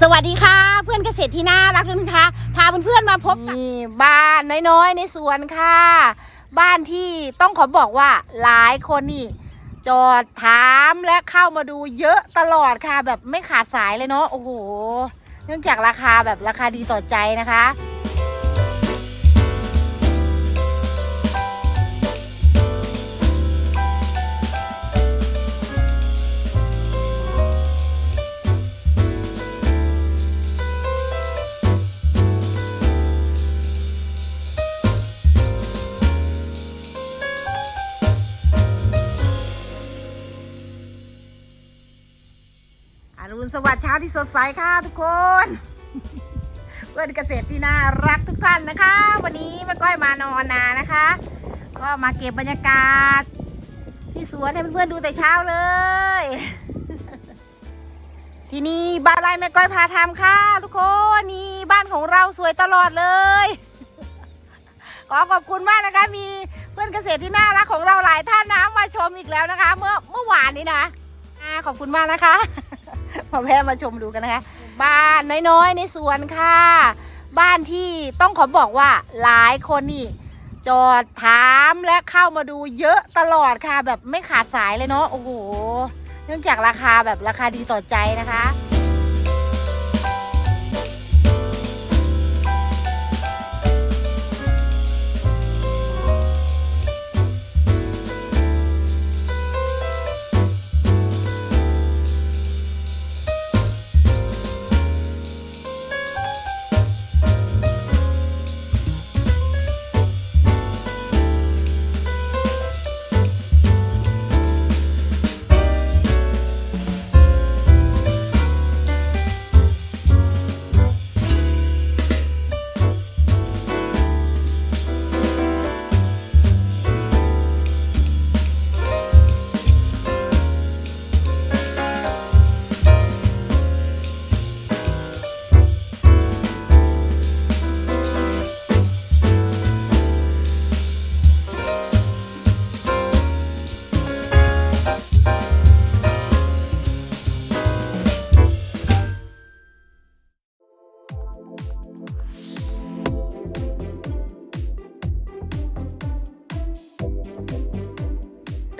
สวัสดีค่ะ เพื่อนเกษตรที่น่ารักทุกท่านคะพาเพื่อนๆมาพบกับนี่บ้านน้อยๆ ในสวนค่ะ บ้านที่ต้องขอบอกว่าหลายคนนี่ จอดถามและเข้ามาดูเยอะตลอดค่ะ แบบไม่ขาดสายเลยเนาะโอ้โห เนื่องจากราคาแบบราคาดีต่อใจนะคะ สวัสดิ์เช้าที่สดใสค่ะทุกคนเพื่อนเกษตรที่น่ารักทุกท่านนะคะ วันนี้แม่ก้อยมานอนนานะคะ ก็มาเก็บบรรยากาศ ที่สวนให้เพื่อนๆดูแต่เช้าเลย ที่นี่บ้านไรแม่ก้อยพาทำค่ะ ทุกคนนี่บ้านของเราสวยตลอดเลย ขอขอบคุณมากนะคะ มีเพื่อนเกษตรที่น่ารักของเราหลายท่านนะมาชมอีกแล้วนะคะ เมื่อเมื่อวานนี้นะขอบคุณมากนะคะ มาแวะมาชมดูกันนะคะ บ้านน้อยๆ ในสวนค่ะ บ้านที่ต้องขอบอกว่าหลายคนนี่ จอดถามและเข้ามาดูเยอะตลอดค่ะ แบบไม่ขาดสายเลยเนาะโอ้โห เนื่องจากราคาแบบราคาดีต่อใจนะคะ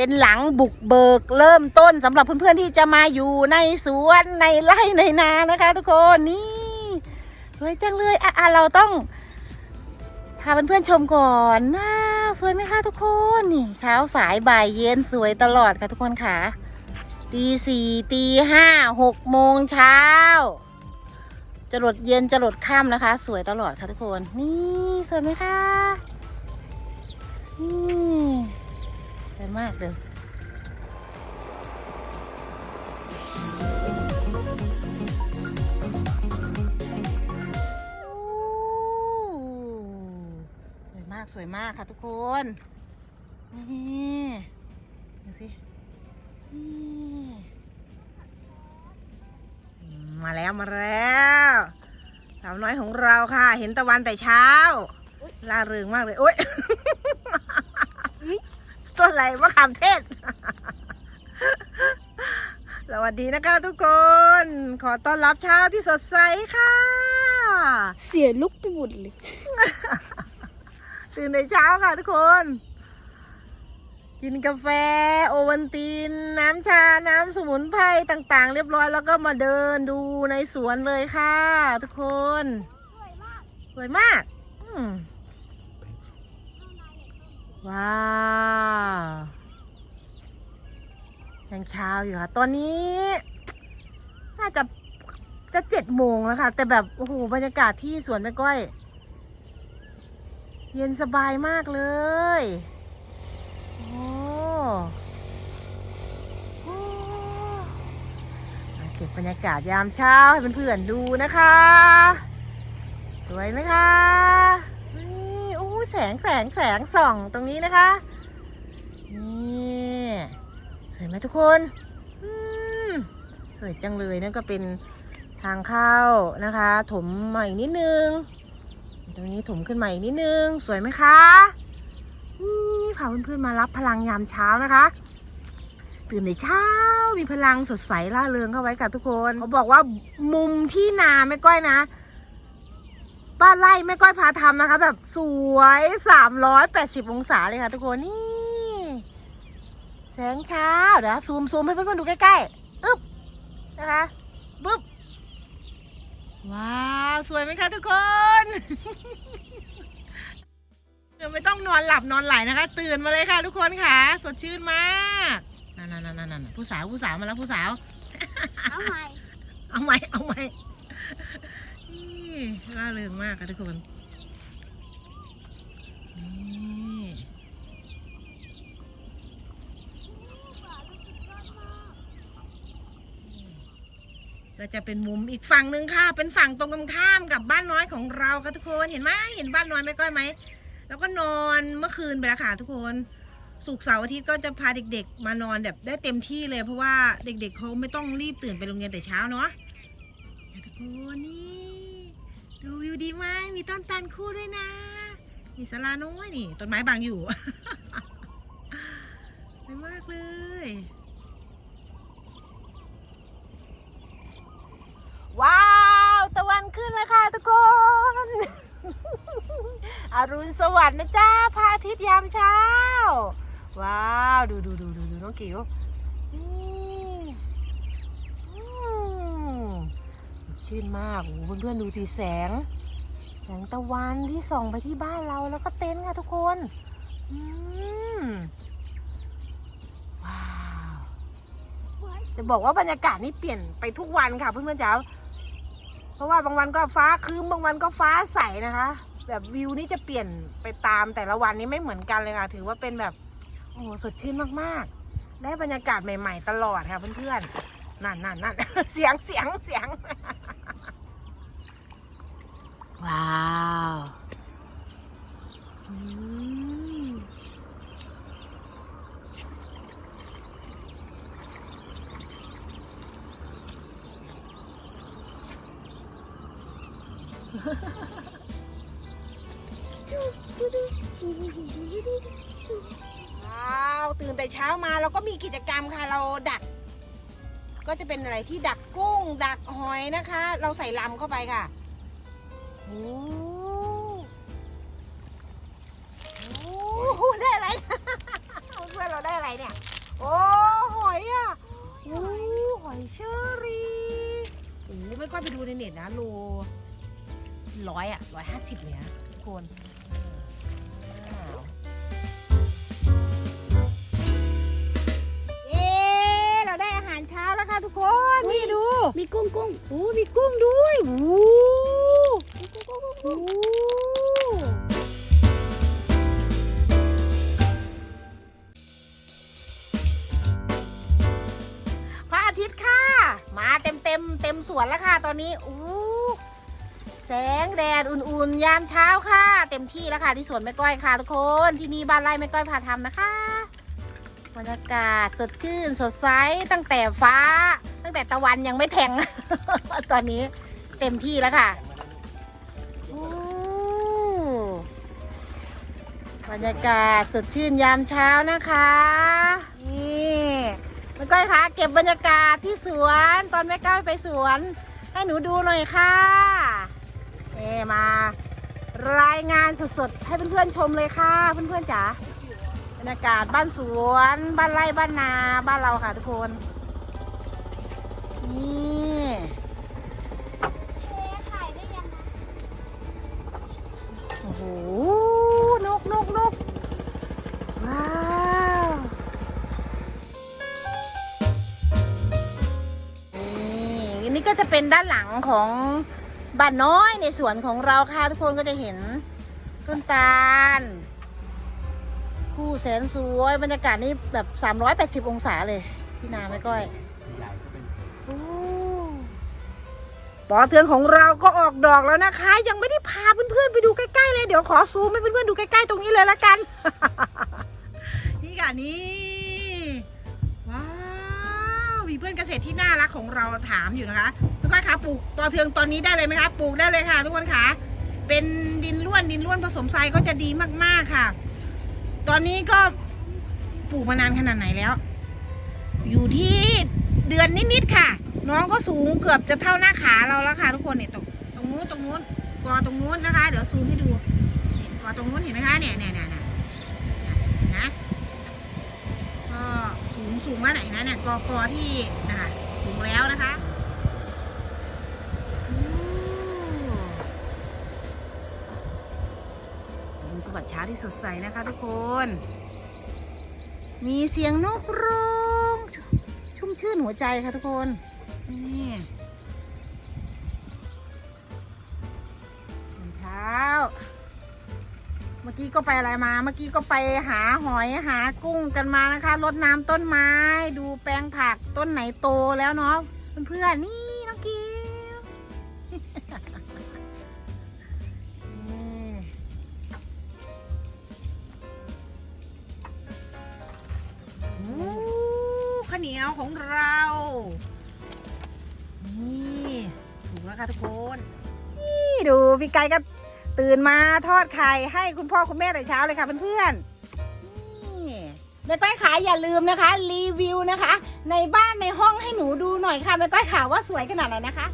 เป็นหลังบุกเบิกเริ่มต้นสำหรับเพื่อนๆที่จะมาอยู่ในสวนในไร่ในนานะคะ ทุกคนนี่สวยจังเลยอะเราต้องพาเพื่อนๆชมก่อนน่าสวยไหมคะทุกคนนี่เช้าสายบ่ายเย็นสวยตลอดค่ะทุกคนค่ะตีสี่ตีห้าหกโมงเช้าจะหลดเย็นจะหลดค่ำนะคะ สวยตลอดค่ะทุกคน นี่สวยไหมคะนี่ สวยมากเลยโอ้สวยมากสวยมากค่ะทุกคน นี่ดูสินี่มาแล้วมาแล้วสาวน้อยของเราค่ะ เห็นตะวันแต่เช้าล่าเริงมากเลยโอ๊ย ต้นอะไรมะขามเทศ สวัสดีนะคะทุกคน ขอต้อนรับเช้าที่สดใสค่ะ เสียลุกไปหมดเลย ตื่นในเช้าค่ะทุกคน กินกาแฟ โอวันตินน้ำชา น้ำสมุนไพรต่างๆ เรียบร้อยแล้วก็มาเดินดูในสวนเลยค่ะ ทุกคน สวยมากอืม ว้าวยังเช้าอยู่ค่ะ ตอนนี้ น่าจะจะเจ็ดโมงแล้วค่ะ แต่แบบ โอ้โห บรรยากาศที่สวนแม่ก้อย เย็นสบายมากเลย โอ้โอ้มาเก็บบรรยากาศยามเช้าให้เพื่อนๆดูนะคะ สวยไหมคะ แสงแสงแสงส่องตรงนี้นะคะ นี่สวยไหมทุกคนสวยจังเลยนั่นก็เป็นทางเข้านะคะ ถมใหม่นิดนึง ตรงนี้ถมขึ้นมาอีกนิดนึง สวยไหมคะนี่พาเพื่อนๆมารับพลังยามเช้านะคะตื่นในเช้ามีพลังสดใสร่าเริงเข้าไว้ค่ะทุกคนเขาบอกว่ามุมที่นาแม่ก้อยนะ บ้านไร่แม่ก้อยพาทำนะคะ แบบสวยสามร้อยแปดสิบองศาเลยค่ะทุกคนนี่แสงเช้าเดี๋ยวซูมซูมให้เพื่อนๆดูใกล้ๆอึ๊บนะคะบึ๊บว้าวสวยไหมคะทุกคนเดี๋ยวไม่ต้องนอนหลับนอนไหลนะคะ ตื่นมาเลยค่ะ ทุกคนค่ะ สดชื่นมากนั่นนั่นนั่นนั่นผู้สาวผู้สาวมาแล้วผู้สาว เอาใหม่เอาไหมเอาไหม นี่ร่าเริงมากค่ะทุกคนนี่ก็จะเป็นมุมอีกฝั่งหนึ่งค่ะ เป็นฝั่งตรงกันข้ามกับบ้านน้อยของเราค่ะทุกคนเห็นไหมเห็นบ้านน้อยไหมก้อยไหมแล้วก็นอนเมื่อคืนไปแล้วค่ะทุกคนสุกเสาร์อาทิตย์ก็จะพาเด็กๆ มานอนแบบได้เต็มที่เลยเพราะว่าเด็กๆเขาไม่ต้องรีบตื่นไปโรงเรียนแต่เช้าเนาะทุกคนนี่ วิวดีไหมมีต้นตาลคู่ด้วยนะ มีสลาน้อยนี่ต้นไม้บางอยู่สวยมากเลย ว้าว ตะวันขึ้นแล้วค่ะทุกคนอรุณสวัสดิ์นะจ้าพระอาทิตย์ยามเช้า ว้าว ดูดูดูดูดูน้องกิ๋วนี่อืมชื่นมากโอ้โหเพื่อนๆดูทีแสง แสงตะวันที่ส่องไปที่บ้านเราแล้วก็เต็นท์ค่ะทุกคนอืมว้าว จะบอกว่าบรรยากาศนี่เปลี่ยนไปทุกวันค่ะเพื่อนๆจ๋าเพราะว่าบางวันก็ฟ้าครึ้มบางวันก็ฟ้าใสนะคะ แบบวิวนี่จะเปลี่ยนไปตามแต่ละวันนี้ไม่เหมือนกันเลยค่ะ ถือว่าเป็นแบบโอ้โหสดชื่นมากๆ ได้บรรยากาศใหม่ ๆ ตลอดค่ะเพื่อนๆนั่นนั่นนั่นเสียงเสียงเสียง ว้าวอืมว้าวตื่นแต่เช้ามาเราก็มีกิจกรรมค่ะเราดัก ก็จะเป็นอะไรที่ดักกุ้ง ดักหอยนะคะ เราใส่ลำเข้าไปค่ะ โอ้โหได้อะไร เพื่อนเราได้อะไรเนี่ย โอ้หอยอะโอ้หอยเชอรี่โอ้ไม่ค่อยไปดูในเน็ตนะโลร้อยอะร้อยห้าสิบเลยนะทุกคนว้าวเย้เราได้อาหารเช้าแล้วค่ะทุกคนนี่ดู มีกุ้งกุ้งโอ้มีกุ้งด้วยโอ้โอ้ พระอาทิตย์ค่ะ มาเต็มเต็มเต็มสวนแล้วค่ะ ตอนนี้อู้แสงแดดอุ่นๆ ยามเช้าค่ะ เต็มที่แล้วค่ะที่สวนแม่ก้อยค่ะทุกคนที่นี่บ้านไร่แม่ก้อยพาทำนะคะบรรยากาศสดชื่นสดใสตั้งแต่ฟ้า ตั้งแต่ตะวันยังไม่แทง ตอนนี้เต็มที่แล้วค่ะ บรรยากาศสดชื่นยามเช้านะคะ นี่แม่ก้อยคะเก็บบรรยากาศที่สวน ตอนแม่ก้อยไปสวน ให้หนูดูหน่อยค่ะเอมารายงานสดๆให้เพื่อนๆชมเลยค่ะเพื่อนๆจ๋าบรรยากาศบ้านสวน บ้านไร่บ้านนาบ้านเราค่ะทุกคน นี่โอ้โห นกนกนกว้าวนี่อันนี้ก็จะเป็นด้านหลังของบ้านน้อยในสวนของเราค่ะทุกคนก็จะเห็นต้นตาลผู้แสนสวยบรรยากาศนี่แบบ 380 องศาเลย พี่นาไม่ก้อยโอ้ปอเทืองของเราก็ออกดอกแล้วนะคะ ยังไม่ เพื่อนๆไปดูใกล้ๆเลยเดี๋ยวขอซูมให้เพื่อนๆดูใกล้ๆตรงนี้เลยละกัน นี่ค่ะนี่ว้าวมีเพื่อนเกษตรที่น่ารักของเราถามอยู่นะคะ ทุกคนคะปลูกปอเทืองตอนนี้ได้เลยไหมคะปลูกได้เลยค่ะ ทุกคนคะเป็นดินล้วนดินล้วนผสมทรายก็จะดีมากๆค่ะ ตอนนี้ก็ปลูกมานานขนาดไหนแล้ว อยู่ที่เดือนนิดๆค่ะ น้องก็สูงเกือบจะเท่าหน้าขาเราแล้วค่ะ ทุกคนเนี่ยตรงตรงนู้นตรงนู้น กอตรงนู้นนะคะ เดี๋ยวซูมให้ดูกอตรงนู้นเห็นไหมคะเนี่ยเนี่ยเนี่ยนะก็สูงสูงแล้วไหนนะเนี่ยกอกอที่นะคะสูงแล้วนะคะอืมเป็นสวัสดิ์เช้าที่สดใสนะคะทุกคน มีเสียงนกร้องชชุ่มชื่นหัวใจค่ะทุกคนนี่ ตอนเช้าเมื่อกี้ก็ไปอะไรมา เมื่อกี้ก็ไปหาหอยหากุ้งกันมานะคะรดน้ำต้นไม้ ดูแปลงผักต้นไหนโตแล้วเนาะเพื่อนๆนี่น้องกิวนี่ข้าวเหนียวของเรานี่ถูกแล้วค่ะทุกคน นี่ดูพี่ไก่ก็ ตื่นมาทอดไข่ให้คุณพ่อคุณแม่แต่เช้าเลยค่ะเพื่อนๆนี่แม่ก้อยขาอย่าลืมนะคะ รีวิวนะคะ ในบ้านในห้องให้หนูดูหน่อยค่ะแม่ก้อยขาว่าสวยขนาดไหนนะคะ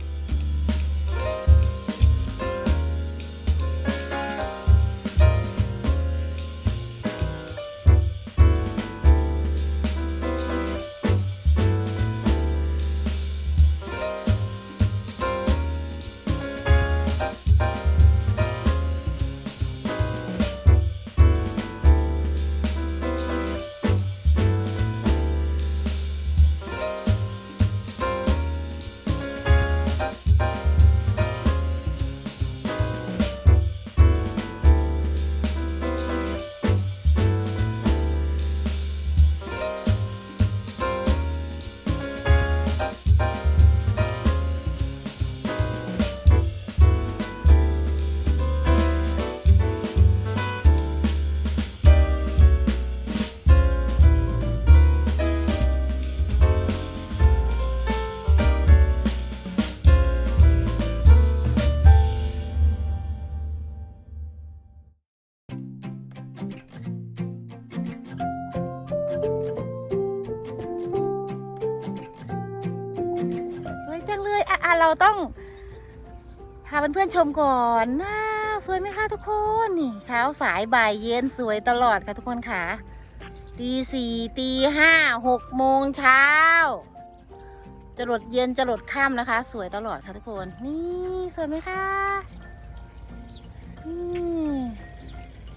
จังเลยอะอะเราต้องพาเพื่อนๆชมก่อนน่าสวยไหมคะทุกคนนี่ เช้าสายบ่ายเย็นสวยตลอดค่ะทุกคนค่ะตีสี่ตีห้าหกโมงเช้าจะหลดเย็นจะหลดค่ำนะคะ สวยตลอดค่ะทุกคน นี่สวยไหมคะนี่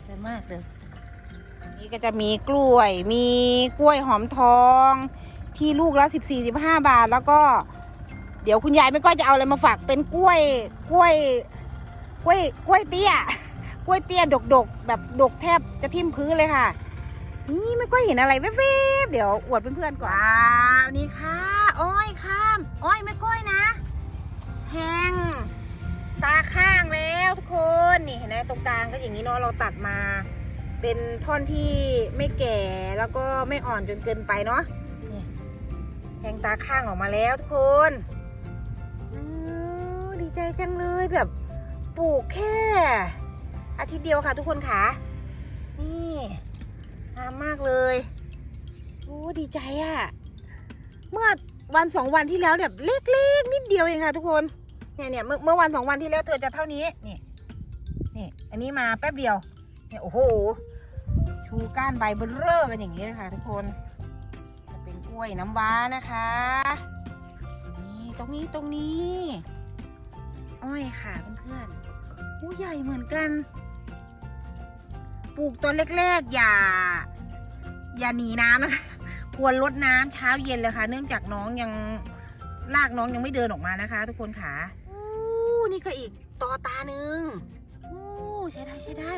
สวยมากเลยนี่ก็จะมีกล้วย มีกล้วยหอมทอง ที่ลูกละสิบสี่สิบห้าบาทแล้วก็ เดี๋ยวคุณยายไม่ก็จะเอาอะไรมาฝากเป็นกล้วยกล้วย กล้วยกล้วยเตี้ยกล้วยเตี้ยดกดกๆแบบดกแทบจะทิ่มพื้นเลยค่ะ นี่ไม่ก็เห็นอะไรแวบๆเดี๋ยวอวดเพื่อนๆก่อนว้าวนี่ค่ะ อ้อยข้ามอ้อยไม่ก้อยนะแห้งตาข้างแล้วทุกคนนี่เห็นไหมตรงกลางก็อย่างนี้เนาะเราตัดมา เป็นท่อนที่ไม่แก่แล้วก็ไม่อ่อนจนเกินไปเนาะนี่แทงตาข้างออกมาแล้วทุกคน ใจจังเลยแบบปลูกแค่ อาทิตย์เดียวค่ะทุกคนค่ะ นี่งามมากเลยโอ้ดีใจอะเมื่อวันสองวันที่แล้วแบบเล็กๆนิดเดียวเองค่ะทุกคน เนี่ยเนี่ยเมื่อเมื่อวันสองวันที่แล้วเธอจะเท่านี้ นี่ นี่ อันนี้มาแป๊บเดียว เนี่ยโอ้โห ชูก้านใบเบลอกันอย่างนี้เลยค่ะทุกคน จะเป็นกล้วยน้ำว้านะคะ นี่ตรงนี้ตรงนี้ อ้อยค่ะเพื่อนๆอู้ใหญ่เหมือนกัน ปลูกตัวแรกๆ อย่า อย่าหนีน้ำนะคะ ควรลดน้ำเช้าเย็นเลยค่ะ เนื่องจากน้องยังลากน้องยังไม่เดินออกมานะคะ ทุกคนค่ะอู้นี่ก็อีกตอตาหนึ่งอู้ใช้ได้ใช้ได้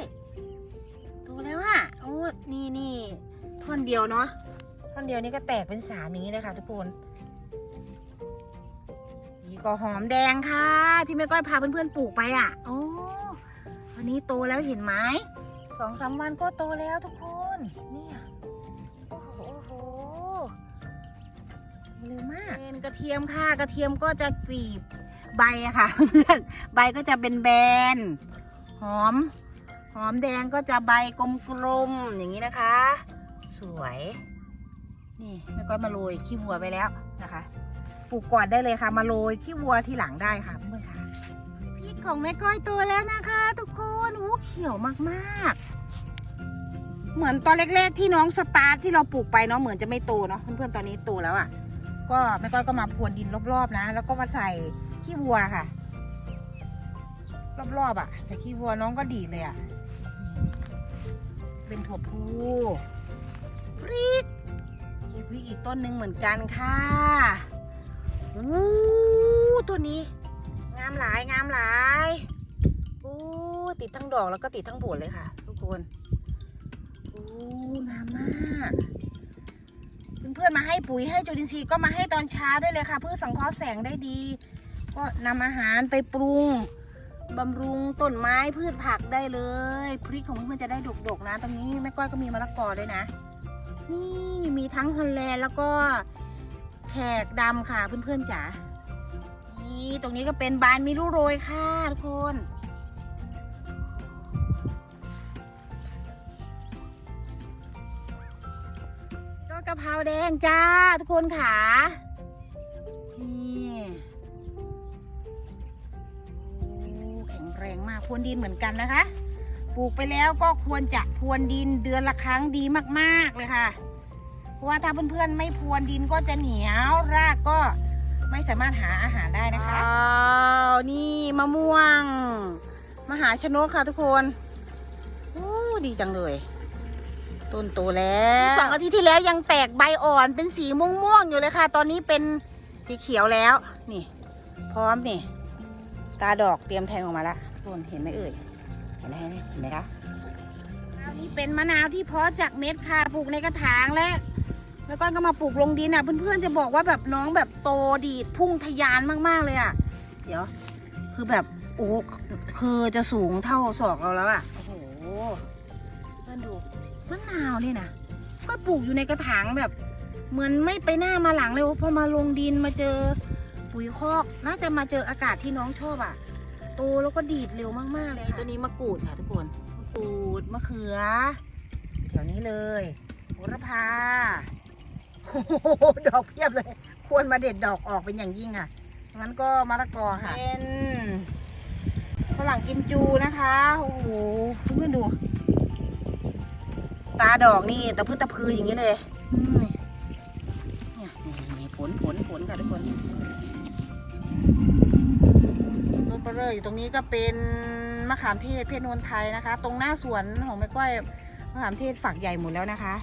โตแล้วอะโอ้นี่นี่ท่อนเดียวเนาะท่อนเดียวนี่ก็แตกเป็นสามอย่างนี้เลยค่ะทุกคน ก็หอมแดงค่ะ ที่แม่ก้อยพาเพื่อนๆปลูกไปอะโอ้วันนี้โตแล้วเห็นไหมสองสามวันก็โตแล้วทุกคนเนี่ยโอ้โหโอ้โหเร็วมากเป็นกระเทียมค่ะ กระเทียมก็จะกรีบใบค่ะเพื่อนใบก็จะเป็นแบนหอม หอมแดงก็จะใบกลมๆอย่างนี้นะคะ สวย นี่แม่ก้อยมาโรยขี้วัวไปแล้วนะคะ ปลูกก่อนได้เลยค่ะ มาโรยขี้วัวที่หลังได้ค่ะเพื่อนๆค่ะพริกของแม่ก้อยโตแล้วนะคะ ทุกคนอู้เขียวมากๆ เหมือนตอนแรกๆที่น้องสตาร์ทที่เราปลูกไปเนาะเหมือนจะไม่โตเนาะเพื่อนๆตอนนี้โตแล้วอะ่ะ ก็แม่ก้อยก็มาพรวนดินรอบๆนะ แล้วก็มาใส่ขี้วัวค่ะ รอบๆอะ่ะใส่ขี้วัวน้องก็ดีเลยอะ่ะเป็นถั่วพูพริกมีพริกอีกต้นหนึ่งเหมือนกันค่ะ อู้ตัวนี้ งามหลายงามหลายโอ้ติดทั้งดอกแล้วก็ติดทั้งผลเลยค่ะ ทุกคนโอ้งามมากเพื่อนๆมาให้ปุ๋ยให้จุลินทรีย์ก็มาให้ตอนเช้าได้เลยค่ะเพื่อสังเคราะห์แสงได้ดี ก็นำอาหารไปปรุงบำรุงต้นไม้พืชผักได้เลยพริกของเพื่อนๆจะได้ดกๆนะ ตรงนี้แม่ก้อยก็มีมะละกอด้วยนะ นี่มีทั้งฮอลแลนด์แล้วก็ แขกดำค่ะเพื่อนๆจ๋านี่ตรงนี้ก็เป็นบานมิรุโรยค่ะทุกคนก็กะเพราแดงจ้าทุกคนค่ะนี่แข็งแรงมากพรวนดินเหมือนกันนะคะ ปลูกไปแล้วก็ควรจะพรวนดินเดือนละครั้งดีมาก ๆ เลยค่ะ ราะว่าถ้าเพื่อนๆไม่พรวนดินก็จะเหนียว รากก็ไม่สามารถหาอาหารได้นะคะว้าวนี่มะม่วง มหาชนกค่ะทุกคนโอ้ดีจังเลย ต้นโตแล้วสองอาทิตย์ที่แล้วยังแตกใบอ่อนเป็นสีม่วงๆอยู่เลยค่ะ ตอนนี้เป็นสีเขียวแล้ว นี่ พร้อมนี่ ตาดอกเตรียมแทงออกมาแล้วทุกคนเห็นไหมเอ่ยเห็นไหมเห็นไหมคะมะนาวนี่เป็นมะนาวที่เพาะจากเม็ดค่ะปลูกในกระถางและ แล้วก็ก็มาปลูกลงดินอะ เพื่อนๆจะบอกว่าแบบน้องแบบโตดีดพุ่งทะยานมากๆเลยอะ เดี๋ยว คือแบบโอ้คือจะสูงเท่าศอกเราแล้วอะโอ้โหเพื่อนดูมะนาวนี่นะก็ปลูกอยู่ในกระถางแบบ เหมือนไม่ไปหน้ามาหลังเลยพอมาลงดินมาเจอปุ๋ยคอกน่าจะมาเจออากาศที่น้องชอบอะโตแล้วก็ดีดเร็วมากๆเลยค่ะตัวนี้มะกรูดค่ะทุกคนมะกรูดมะเขือแถวนี้เลยโหระพาโอ้โห ดอกเพียบเลย ควรมาเด็ดดอกออกเป็นอย่างยิ่งค่ะงั้นก็มะละกอค่ะเป็นฝรั่งกิมจูนะคะ โอ้โหเพื่อนดู ตาดอกนี่ตะพื้ตะพืออย่างนี้เลยเนี่ยนี่ผลผลผลค่ะทุกคนต้นเปรออยู่ตรงนี้ก็เป็นมะขามเทศเพชรนนไทยนะคะ ตรงหน้าสวนของแม่ก้อยมะขามเทศฝักใหญ่หมดแล้วนะคะ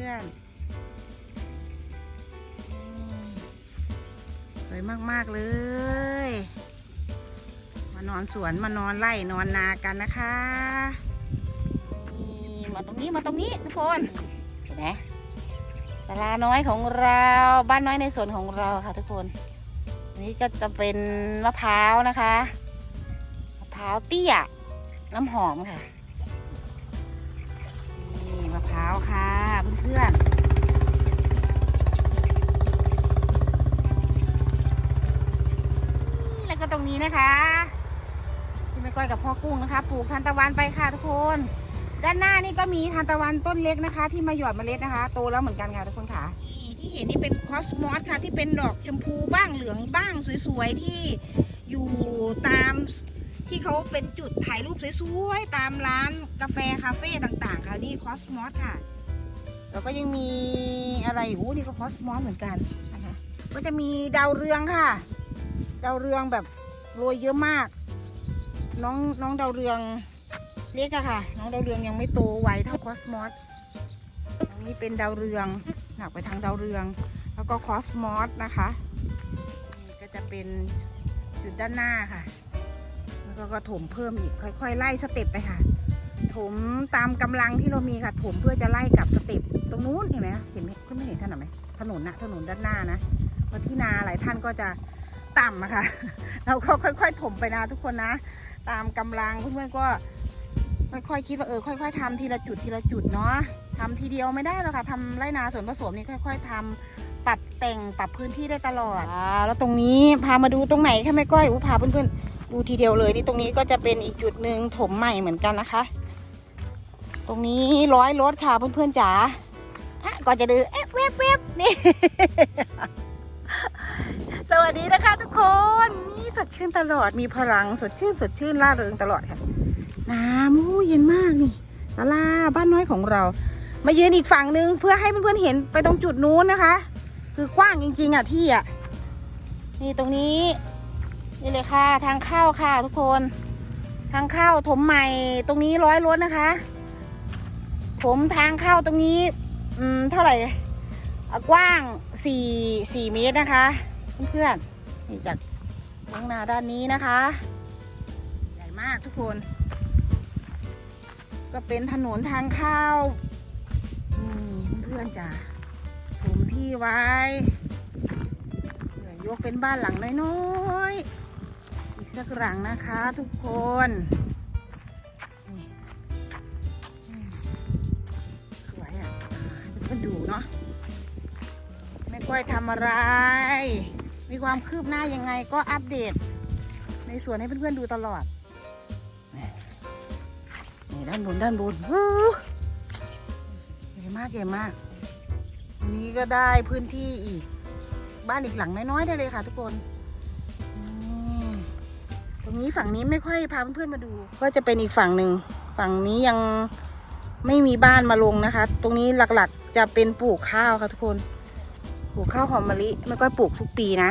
พื่อนสวยมาก ๆ เลย มานอนสวนมานอนไร่นอนนากันนะคะนี่มาตรงนี้มาตรงนี้ทุกคนเห็นไหมศาลาน้อยของเราบ้านน้อยในสวนของเราค่ะทุกคนอันนี้ก็จะเป็นมะพร้าวนะคะ มะพร้าวเตี้ย น้ำหอมค่ะ พร้าวค่ะเพื่อนๆนี่แล้วก็ตรงนี้นะคะที่แม่ก้อยกับพ่อกุ้งนะคะ ปลูกทานตะวันไปค่ะทุกคน ด้านหน้านี่ก็มีทานตะวันต้นเล็กนะคะ ที่มาหยอดเมล็ดนะคะ โตแล้วเหมือนกันค่ะทุกคนค่ะที่เห็นนี่เป็นคอสมอสค่ะ ที่เป็นดอกชมพูบ้างเหลืองบ้างสวยๆที่อยู่ตาม ที่เขาเป็นจุดถ่ายรูปสวยๆ ตามร้านกาแฟคาเฟ่ต่างๆ ค่ะนี่คอสมอสค่ะ แล้วก็ยังมีอะไรอยู่นี่ก็คอสมอสเหมือนกันนะคะก็จะมีดาวเรืองค่ะ ดาวเรืองแบบโรยเยอะมาก น้องน้องดาวเรืองเล็กอะค่ะ น้องดาวเรืองยังไม่โตไวเท่าคอสมอสอันนี้เป็นดาวเรืองหนักไปทางดาวเรือง แล้วก็คอสมอสนะคะนี่ก็จะเป็นจุดด้านหน้าค่ะ แล้วก็ถมเพิ่มอีกค่อย ๆ ไล่สเต็ปไปค่ะ ถมตามกำลังที่เรามีค่ะ ถมเพื่อจะไล่กับสเต็ปตรงนู้นเห็นไหมเห็นไหมก็ไม่เห็นถนนไหมถนนนะถนนด้านหน้านะเพราะที่นาหลายท่านก็จะต่ำอะค่ะ เราก็ค่อย ๆ ถมไปนะทุกคนนะ ตามกำลังเพื่อนๆก็ ค่อยๆคิดว่าเออค่อย ๆทำทีละจุดทีละจุดเนาะทำทีเดียวไม่ได้หรอกค่ะทำไรนาส่วนผสมนี่ค่อย ๆทำปรับแต่งปรับพื้นที่ได้ตลอดอ่าแล้วตรงนี้พามาดูตรงไหนคะแม่ก้อยอู้พาเพื่อนๆ ดูทีเดียวเลยนี่ตรงนี้ก็จะเป็นอีกจุดหนึ่งถมใหม่เหมือนกันนะคะ ตรงนี้ร้อยรถค่ะเพื่อนๆจ๋าอะก่อนจะดือเอ๊ะเว็บเว็บนี่ สวัสดีนะคะทุกคนนี่สดชื่นตลอดมีพลังสดชื่นสดชื่นร่าเริงตลอดค่ะน้ำอู้เย็นมากนี่ตาลาบ้านน้อยของเรา มายืนอีกฝั่งนึงเพื่อให้เพื่อนๆเห็นไปตรงจุดนู้นนะคะ คือกว้างจริงๆอะที่อะนี่ตรงนี้ นี่เลยค่ะ ทางเข้าค่ะทุกคน ทางเข้าถมใหม่ตรงนี้ร้อยรถนะคะ ผมทางเข้าตรงนี้ อืมเท่าไหร่กว้างสี่สี่เมตรนะคะ เพื่อนๆนี่จากข้างหน้าด้านนี้นะคะ ใหญ่มากทุกคน ก็เป็นถนนทางเข้านี่เพื่อนๆจ้ะผมที่ไว้ยกเป็นบ้านหลังน้อยๆ สักหลังนะคะทุกคนสวยอะอ่าให้เพื่อนๆดูเนาะแม่ก้อยทำอะไร มีความคืบหน้ายังไงก็อัปเดต ในส่วนให้เพื่อนๆดูตลอด นี่ด้านบนด้านบนใหญ่มากใหญ่มากอันนี้ก็ได้พื้นที่อีก บ้านอีกหลังน้อยๆได้เลยค่ะทุกคน รงนี้ฝั่งนี้ไม่ค่อยพาเพื่อนๆมาดู ก็จะเป็นอีกฝั่งหนึ่ง ฝั่งนี้ยังไม่มีบ้านมาลงนะคะ ตรงนี้หลักๆจะเป็นปลูกข้าวค่ะทุกคน ปลูกข้าวหอมมะลิไม่ก้อยปลูกทุกปีนะ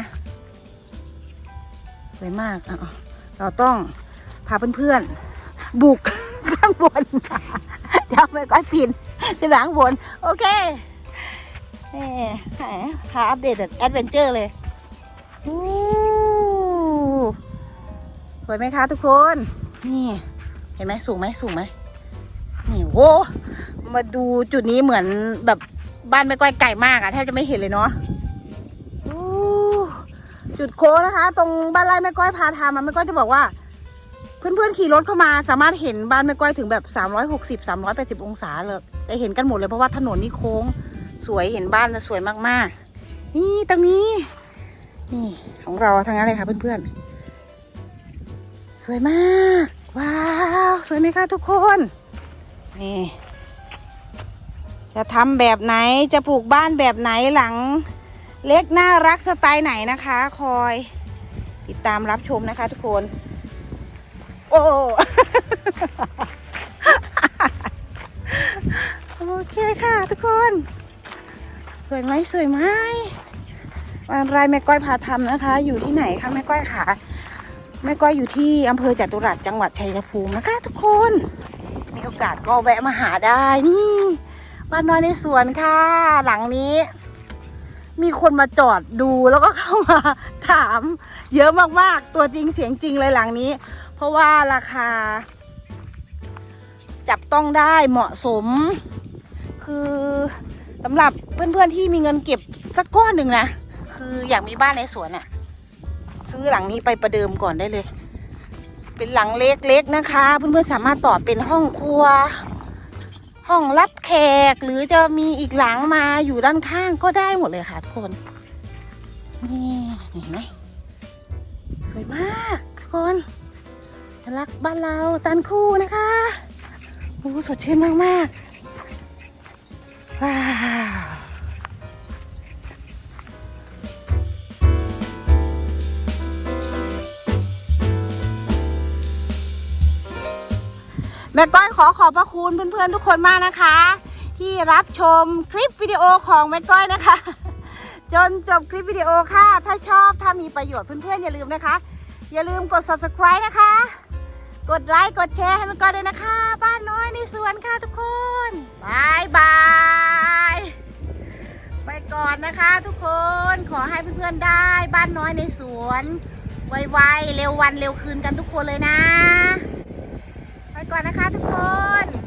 สวยมากอะเราต้องพาเพื่อนๆ บุกข้างบนเดี๋ยวไม่ก้อยปีนขึ้นหลังบน โอเคนี่หาอัปเดตแบบแอดเวนเจอร์เลยอู้ วยไหมคะทุกคน นี่ เห็นไหมสูงไหมสูงไหมนี่โว้มาดูจุดนี้เหมือนแบบบ้านไม่ก้อยไก่มากอะแทบจะไม่เห็นเลยเนาะจุดโค้งนะคะ ตรงบ้านไร่แม่ก้อยพาทำมันแม่ก้อยจะบอกว่า เพื่อนๆขี่รถเข้ามาสามารถเห็นบ้านแม่ก้อยถึงแบบ 360 380 องศาเลยจะเห็นกันหมดเลยเพราะว่าถนนนี่โค้ง สวยเห็นบ้านจะสวยมากๆ นี่ตรงนี้ นี่ของเราทั้งนั้นเลยค่ะเพื่อนๆ สวยมาก ว้าว สวยไหมคะทุกคน นี่ จะทำแบบไหนจะปลูกบ้านแบบไหนหลัง เล็กน่ารักสไตล์ไหนนะคะ คอย ติดตามรับชมนะคะทุกคน โอ้โอเคค่ะทุกคน สวยไหมสวยไหมวันไรแม่ก้อยพาทำนะคะ อยู่ที่ไหนคะแม่ก้อยค่ะ ม่ก้อยอยู่ที่อำเภอจตุรัสจังหวัดชัยภูมินะคะ ทุกคน มีโอกาสก็แวะมาหาได้นี่บ้านน้อยในสวนค่ะ หลังนี้ มีคนมาจอดดูแล้วก็เข้ามาถาม เยอะมากๆ ตัวจริงเสียงจริงเลยหลังนี้ เพราะว่าราคา จับต้องได้เหมาะสม คือสำหรับเพื่อนๆที่มีเงินเก็บสักก้อนหนึ่งนะ คืออยากมีบ้านในสวนอะ ซื้อหลังนี้ไปประเดิมก่อนได้เลย เป็นหลังเล็กๆนะคะ เพื่อนๆสามารถต่อเป็นห้องครัว ห้องรับแขกหรือจะมีอีกหลังมาอยู่ด้านข้างก็ได้หมดเลยค่ะทุกคน นี่เห็นไหมสวยมากทุกคนรักบ้านเราตันคู่นะคะโอ้สดชื่นมากๆว้าว แม่ก้อยขอขอบพระคุณเพื่อนๆทุกคนมากนะคะ ที่รับชมคลิปวิดีโอของแม่ก้อยนะคะ จนจบคลิปวิดีโอค่ะ ถ้าชอบถ้ามีประโยชน์เพื่อนๆอย่าลืมนะคะ อย่าลืมกด subscribe นะคะ กดไลค์กดแชร์ให้แม่ก้อยด้วยนะคะ บ้านน้อยในสวนค่ะทุกคนบายบายไปก่อนนะคะทุกคนขอให้เพื่อนๆได้บ้านน้อยในสวนไวๆเร็ววันเร็วคืนกันทุกคนเลยนะ ก่อนนะคะทุกคน